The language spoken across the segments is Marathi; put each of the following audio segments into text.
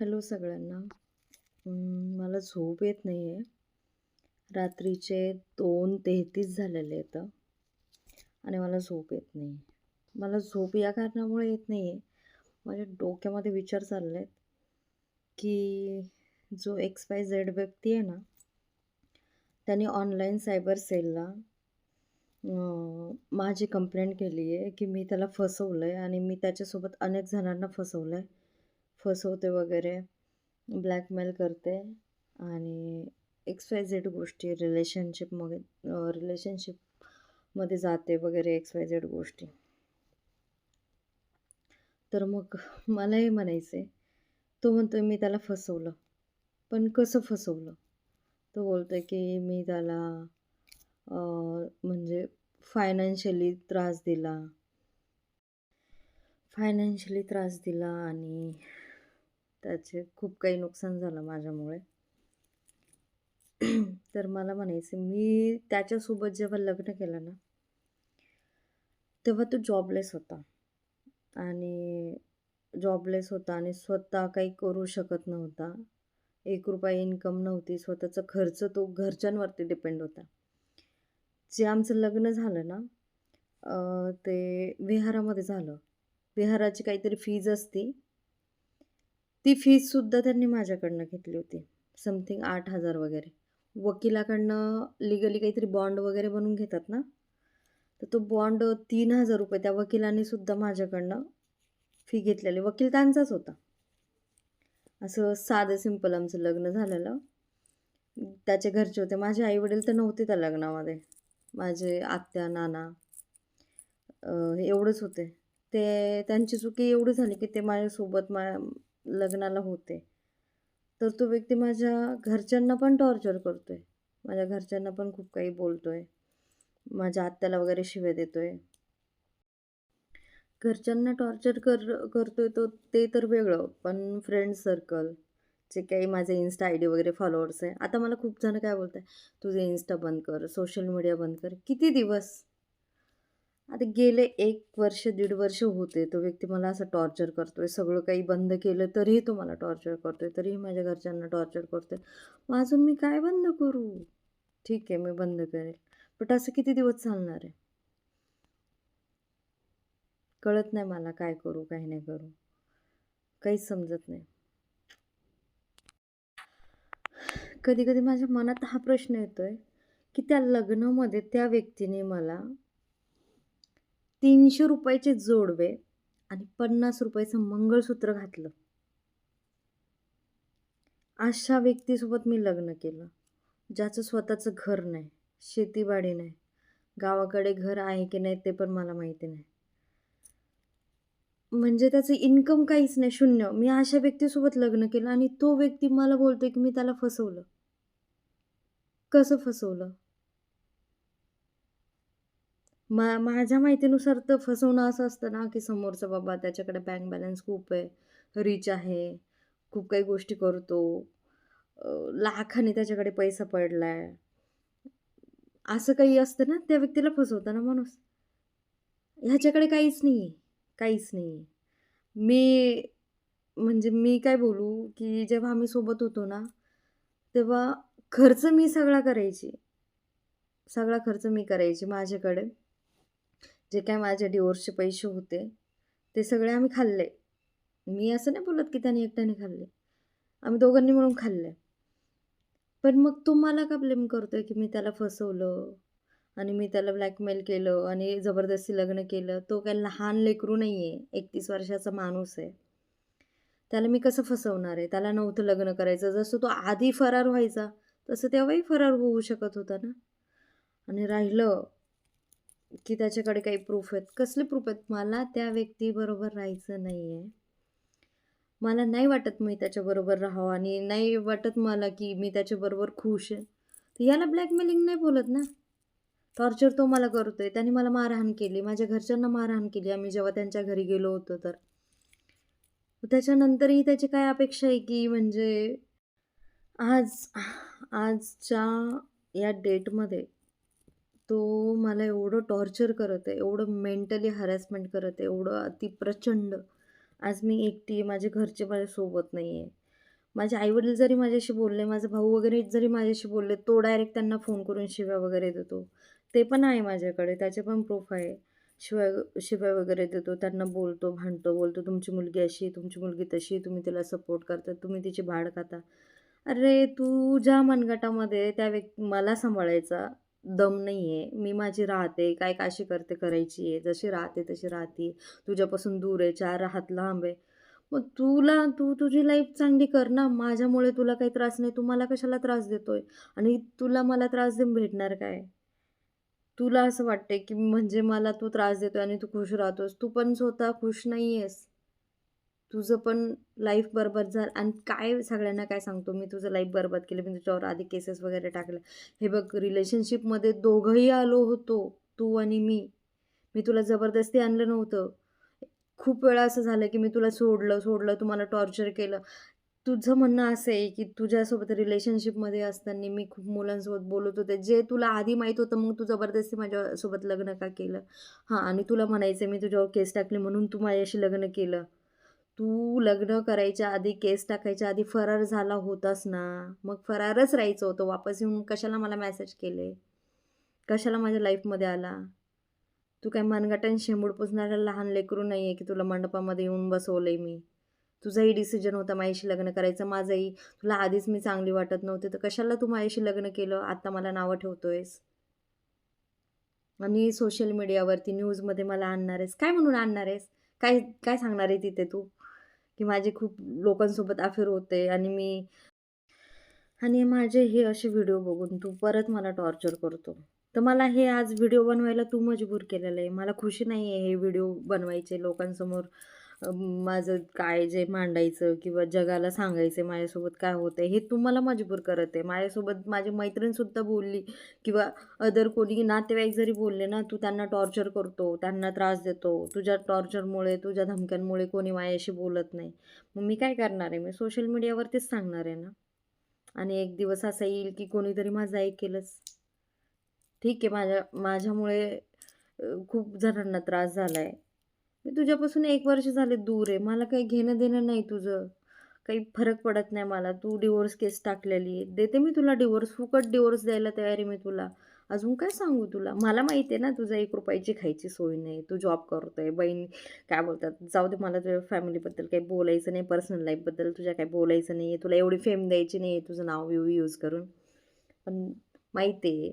हॅलो सगळ्यांना. मला झोप येत नाही आहे रात्रीचे दोन तेहतीस झालेले आहेत. आणि मला झोप येत नाही मला झोप या कारणामुळे येत नाही आहे माझ्या डोक्यामध्ये विचार चालले आहेत की जो एक्स वाय झेड व्यक्ती आहे ना त्याने ऑनलाईन सायबर सेलला माझी कंप्लेंट केली आहे की मी त्याला फसवलं आहे आणि मी त्याच्यासोबत अनेक जणांना फसवलं आहे फसवते वगैरे ब्लॅकमेल करते आणि एक्स वाय झेड गोष्टी रिलेशनशिपमध्ये रिलेशनशिपमध्ये जाते वगैरे एक्स वाय झेड गोष्टी. तर मग मला हे म्हणायचं आहे तो म्हणतो आहे मी त्याला फसवलं. पण कसं फसवलं? तो बोलतो आहे की मी त्याला म्हणजे फायनान्शियली त्रास दिला. फायनान्शियली त्रास दिला आणि त्याचे खूप काही नुकसान झालं माझ्यामुळे. तर मला म्हणायचं मी त्याच्यासोबत जेव्हा लग्न केलं ना तेव्हा तो जॉबलेस होता. आणि जॉबलेस होता आणि स्वतः काही करू शकत नव्हता. एक रुपया इन्कम नव्हती स्वतःचा खर्च तो घरच्यांवरती डिपेंड होता. जे आमचं लग्न झालं ना ते विहारामध्ये झालं. विहाराची काहीतरी फीज असती. ती फीजसुद्धा त्यांनी माझ्याकडनं घेतली होती. समथिंग आठ हजार वगैरे. वकिलाकडनं लिगली काहीतरी बॉन्ड वगैरे बनवून घेतात ना? तर तो बॉन्ड तीन हजार रुपये त्या वकिलानेसुद्धा माझ्याकडनं फी घेतलेली. वकील त्यांचाच होता. असं साधं सिंपल आमचं लग्न झालेलं. त्याचे घरचे होते. माझे आईवडील तर नव्हते त्या लग्नामध्ये. माझे आत्या नाना एवढंच होते. ते त्यांची चुकी एवढी झाली की ते माझ्यासोबत मा लग्नाला होते. तर तो व्यक्ती माझ्या घरच्यांना पण टॉर्चर करतो आहे माझ्या घरच्यांना पण खूप काही बोलतो आहे माझ्या आत्याला वगैरे शिव्या देतो आहे घरच्यांना टॉर्चर कर करतो आहे तो ते तर वेगळं पण फ्रेंड सर्कल जे काही माझे इन्स्टा आय डी वगैरे फॉलोअर्स आहे. आता मला खूप जण काय बोलत आहे तुझे इन्स्टा बंद कर सोशल मीडिया बंद कर किती दिवस आता गेले एक वर्ष दीड वर्ष होते. तो व्यक्ती मला असं टॉर्चर करतो आहे सगळं काही बंद केलं तरीही तो मला टॉर्चर करतो आहे तरीही माझ्या घरच्यांना टॉर्चर करतो आहे मग अजून मी काय बंद करू? ठीक आहे मी बंद करेल. बट असं किती दिवस चालणार आहे? कळत नाही मला काय करू काय नाही करू. काहीच समजत नाही. कधी कधी माझ्या मनात हा प्रश्न येतो आहे की त्या लग्नामध्ये त्या व्यक्तीने मला तीनशे रुपयाचे जोडवे आणि पन्नास रुपयाचं मंगळसूत्र घातलं. अशा व्यक्तीसोबत मी लग्न केलं. ज्याचं स्वतःचं घर नाही शेतीबाडी नाही गावाकडे घर आहे की नाही ते पण मला माहिती नाही. म्हणजे त्याचं इन्कम काहीच नाही शून्य. मी अशा व्यक्तीसोबत लग्न केलं आणि तो व्यक्ती मला बोलतोय की मी त्याला फसवलं. कसं फसवलं? मा माझ्या माहितीनुसार तर फसवणं असं असतं ना की समोरचा बाबा त्याच्याकडे बँक बॅलन्स खूप आहे रिच आहे खूप काही गोष्टी करतो. लाखाने त्याच्याकडे पैसा पडला आहे असं काही असतं ना त्या व्यक्तीला फसवतं ना माणूस. ह्याच्याकडे काहीच नाही आहे काहीच नाही आहे मी म्हणजे मी काय बोलू की जेव्हा आम्ही सोबत होतो ना तेव्हा खर्च मी सगळा करायची. सगळा खर्च मी करायची माझ्याकडे. जे काय माझ्या डिवोर्सचे पैसे होते ते सगळे आम्ही खाल्ले. मी असं नाही बोलत की त्याने एकट्याने खाल्ले. आम्ही दोघांनी मिळून खाल्ले. पण मग तो मला का ब्लेम करतोय की मी त्याला फसवलं आणि मी त्याला ब्लॅकमेल केलं आणि जबरदस्ती लग्न केलं? तो काय लहान लेकरू नाही आहे एकतीस वर्षाचा माणूस आहे. त्याला मी कसं फसवणार आहे? त्याला नव्हतं लग्न करायचं. जसं तो आधी फरार व्हायचा तसं तेव्हाही फरार होऊ शकत होता ना? आणि राहिलं की त्याच्याकडे काही प्रूफ आहेत. कसले प्रूफ आहेत? मला त्या व्यक्तीबरोबर राहायचं नाही आहे मला नाही वाटत मी त्याच्याबरोबर राहावं आणि नाही वाटत मला की मी त्याच्याबरोबर खुश आहे. तर याला ब्लॅकमेलिंग नाही बोलत ना. टॉर्चर तो मला करतो आहे त्याने मला मारहाण केली. माझ्या घरच्यांना मारहाण केली आम्ही जेव्हा त्यांच्या घरी गेलो होतो तर. त्याच्यानंतरही त्याची काय अपेक्षा आहे की म्हणजे आज आजच्या या डेटमध्ये तो मला एवढं टॉर्चर करत आहे एवढं मेंटली हॅरॅसमेंट करत आहे एवढं अति प्रचंड आज मी एकटी आहे माझे घरचे माझ्यासोबत नाही आहे माझे आईवडील जरी माझ्याशी बोलले, माझा भाऊ वगैरे जरी माझ्याशी बोलले, तो डायरेक्ट त्यांना फोन करून शिव्या वगैरे देतो. ते पण आहे माझ्याकडे, त्याचे पण प्रूफ आहे. शिवाय शिव्या वगैरे देतो, त्यांना बोलतो, भांडतो, बोलतो, "तुमची मुलगी अशी, तुमची मुलगी तशी, तुम्ही तिला सपोर्ट करता, तुम्ही तिची भाड खाता." अरे, तू ज्या मनगटामध्ये त्या व्यक्ती मला सांभाळायचा दम नाही आहे. मी माझी राहते, काय काशी करते करायची आहे. जशी राहते तशी राहते. तुझ्यापासून दूर आहे, चार राहत लांब आहे. मग तुला तू तुझी लाईफ चांगली कर ना. माझ्यामुळे तुला काही त्रास नाही. तू मला कशाला त्रास देतोय? आणि तुला मला त्रास देऊन भेटणार काय? तुला असं वाटते की म्हणजे मला तू त्रास देतोय आणि तू खुश राहतोस. तू पण स्वतः खुश नाही आहेस. तुझं पण लाईफ बरबाद झालं आणि काय सगळ्यांना काय सांगतो मी तुझं लाईफ बरबाद केलं. मी तुझ्यावर आधी केसेस वगैरे टाकलं हे बघ रिलेशनशिपमध्ये दोघंही आलो होतो, तू आणि मी. मी तुला जबरदस्ती आणलं नव्हतं. खूप वेळा असं झालं, की मी तुला सोडलं, सोडलं, तू मला टॉर्चर केलं. तुझं म्हणणं असं आहे, की तुझ्यासोबत रिलेशनशिपमध्ये असताना मी खूप मुलांसोबत बोलत होते. जे तुला आधी माहीत होतं, मग तू जबरदस्ती माझ्यासोबत लग्न का केलं? हां आणि तुला म्हणायचं मी तुझ्यावर केस टाकले म्हणून तू माझ्याशी लग्न केलं. तू लग्न करायच्या आधी, केस टाकायच्या आधी फरार झाला होतास ना. मग फरारच राहायचं होतं. वापस येऊन कशाला मला मॅसेज केले? कशाला माझ्या लाईफमध्ये आला? तू काय मनगटाने शेंबूड पुसणारं लहान लेकरू नाही आहे, की तुला मंडपामध्ये येऊन बसवलं आहे मी. तुझाही डिसिजन होता माझ्याशी लग्न करायचं, माझंही. तुला आधीच मी चांगली वाटत नव्हते, तर कशाला तू माझ्याशी लग्न केलं? आत्ता मला नावं ठेवतोयस. आणि सोशल मीडियावरती न्यूजमध्ये मला आणणार आहेस. काय म्हणून आणणार आहेस? काय काय सांगणार आहे तिथे तू? की माझे खूप लोकांसोबत अफेअर होते आणि मी आणि माझे हे असे व्हिडिओ बघून तू परत मला टॉर्चर करतो. तर मला हे आज व्हिडिओ बनवायला तू मजबूर केलेलं आहे. मला खुशी नाही आहे हे व्हिडिओ बनवायचे लोकांसमोर माझं काय जे मांडायचं किंवा जगाला सांगायचं माझ्यासोबत काय होतं हे तू मला मजबूर करत आहे. माझ्यासोबत माझी मैत्रीणसुद्धा बोलली किंवा अदर कोणी नातेवाईक जरी बोलले ना, तू त्यांना टॉर्चर करतो, त्यांना त्रास देतो. तुझ्या टॉर्चरमुळे, तुझ्या धमक्यांमुळे कोणी माझ्याशी बोलत नाही. मग मी काय करणार आहे? मी सोशल मीडियावरतीच सांगणार आहे ना. आणि एक दिवस असा येईल, की कोणीतरी माझं ऐकेलच. ठीक आहे, माझ्या माझ्यामुळे खूप जणांना त्रास झाला आहे. मी तुझ्यापासून एक वर्ष झाले दूर आहे. मला काही घेणं-देणं नाही तुझं. काही फरक पडत नाही मला. तू डिवोर्स केस टाकलेली आहे. देते मी तुला डिवोर्स फुकट डिवोर्स द्यायला तयारी आहे मी तुला. अजून काय सांगू तुला? मला माहिती आहे ना तुझं ₹1ची खायची सोय नाही. तू जॉब करतोय. बहीण काय बोलतात, जाऊ दे मला तुझ्या फॅमिलीबद्दल काही बोलायचं नाही. पर्सनल लाईफबद्दल तुझ्या काही बोलायचं नाही आहे. तुला एवढी फेम द्यायची नाही आहे तुझं नाव व्यू यूज करून. पण माहिती आहे,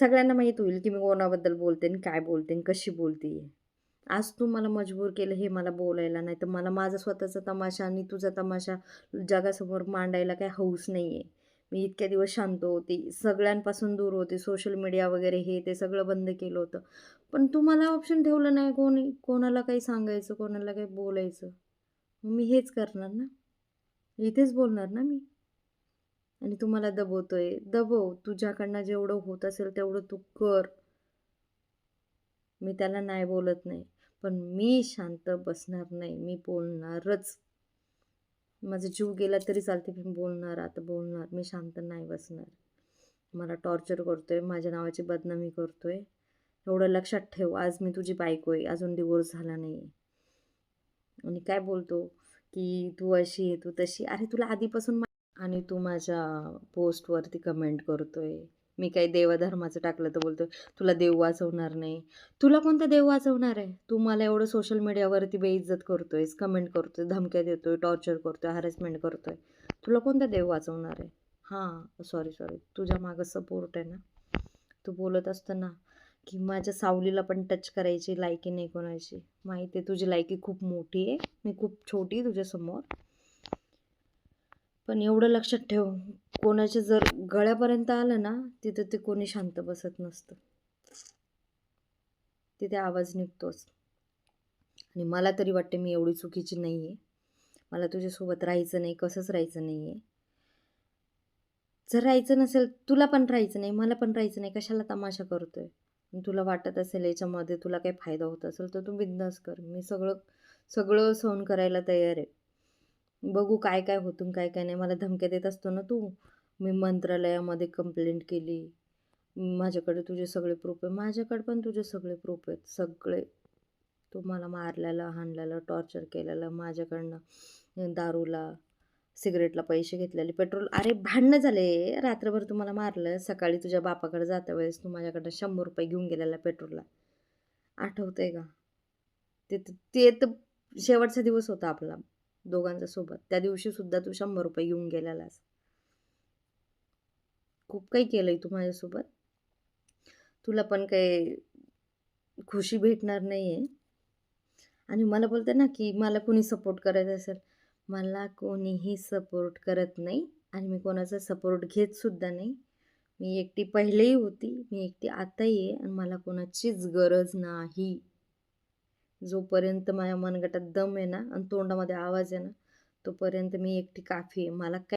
सगळ्यांना माहीत होईल, की मी कोणाबद्दल बोलते आणि काय बोलते आणि कशी बोलते आहे. आज तू मला मजबूर केलं हे मला बोलायला. नाही तर मला माझा स्वतःचा तमाशा आणि तुझा तमाशा जगासमोर मांडायला काही हौस नाही आहे. मी इतक्या दिवस शांत होते. सगळ्यांपासून दूर होते. सोशल मीडिया वगैरे हे ते सगळं बंद केलं होतं. पण तू मला ऑप्शन ठेवलं नाही कोणी कोणाला काही सांगायचं, कोणाला काही बोलायचं. मग मी हेच करणार ना. इथेच बोलणार ना मी. आणि तू मला दबवतोय. दबव. तुझ्याकडनं जेवढं होत असेल तेवढं तू कर. मी त्याला नाही बोलत नाही. पण मी शांत बसणार नाही. मी बोलणारच. माझा जीव गेला तरी चालते, मी बोलणार, आता बोलणार. मी शांत नाही बसणार. मला टॉर्चर करतोय, माझ्या नावाची बदनामी करतोय. एवढं लक्षात ठेव. आज मी तुझी बायको आहे. अजून डिवोर्स झाला नाही आहे. आणि काय बोलतो, की तू अशी आहे, तू तशी. अरे तुला आधीपासून आणि तू माझ्या पोस्टवरती कमेंट करतोय. मी काही देवाधर्माचं टाकलं तर बोलतोय, तुला देव वाचवणार नाही. तुला कोणता देव वाचवणार आहे? तू मला एवढं सोशल मीडियावरती बेइज्जत करतोयस, कमेंट करतोय, धमक्या देतोय, टॉर्चर करतोय, हॅरेसमेंट करतोय. तुला कोणता देव वाचवणार आहे? हां, सॉरी, सॉरी. तुझ्या मागं सपोर्ट आहे ना. तू बोलत असताना की माझ्या सावलीला पण टच करायची लायकी नाही कोणाची. माहिती आहे तुझी लायकी खूप मोठी आहे. मी खूप छोटी आहे तुझ्यासमोर. पण एवढं लक्षात ठेव, कोणाच्या जर गळ्यापर्यंत आलं ना, तिथं ते कोणी शांत बसत नसतं. तिथे आवाज निघतोच. आणि मला तरी वाटते मी एवढी चुकीची नाही आहे. मला तुझ्यासोबत राहायचं नाही, कसंच राहायचं नाही आहे. जर राहायचं नसेल, तुला पण राहायचं नाही, मला पण राहायचं नाही, कशाला तमाशा करतो आहे तुला वाटत असेल याच्यामध्ये तुला काही फायदा होत असेल, तर तू बिंदास कर. मी सगळं सगळं सहन करायला तयार आहे. बघू काय काय होतं काय काय नाही. मला धमक्या देत असतो ना तू. मी मंत्रालयामध्ये कंप्लेंट केली. माझ्याकडे तुझे सगळे प्रूफ आहे. माझ्याकडे पण तुझे सगळे प्रूफ आहेत. सगळे. तू मला मारलेलं, हाणलेलं, टॉर्चर केलेलं माझ्याकडनं दारूला सिगरेटला पैसे घेतलेले पेट्रोल अरे भांडणं झाले रात्रभर तुम्हाला मारलं सकाळी तुझ्या बापाकडे जाता वेळेस तू माझ्याकडनं शंभर रुपये घेऊन गेलेला पेट्रोलला आठवतंय का ते ते तर शेवटचा दिवस होता आपला दोघांचा सोबत त्या दिवशी सुद्धा तू शंभर रुपये घेऊन गेलेलास. खूप काही केलंय तू माझ्यासोबत. तुला पण काही खुशी भेटणार नाही आहे आणि मला बोलते ना की मला कोणी सपोर्ट करायचा असेल मला कोणीही सपोर्ट करत नाही आणि मी कोणाचा सपोर्ट घेतसुद्धा नाही. मी एकटी पहिलेही होती मी एकटी आताही आहे आणि मला कोणाचीच गरज नाही. जोपर्यंत माझ्या मनगटात दम आहे ना आणि तोंडामध्ये आवाज आहे ना तोपर्यंत मी एकटी काफी आहे. मला काय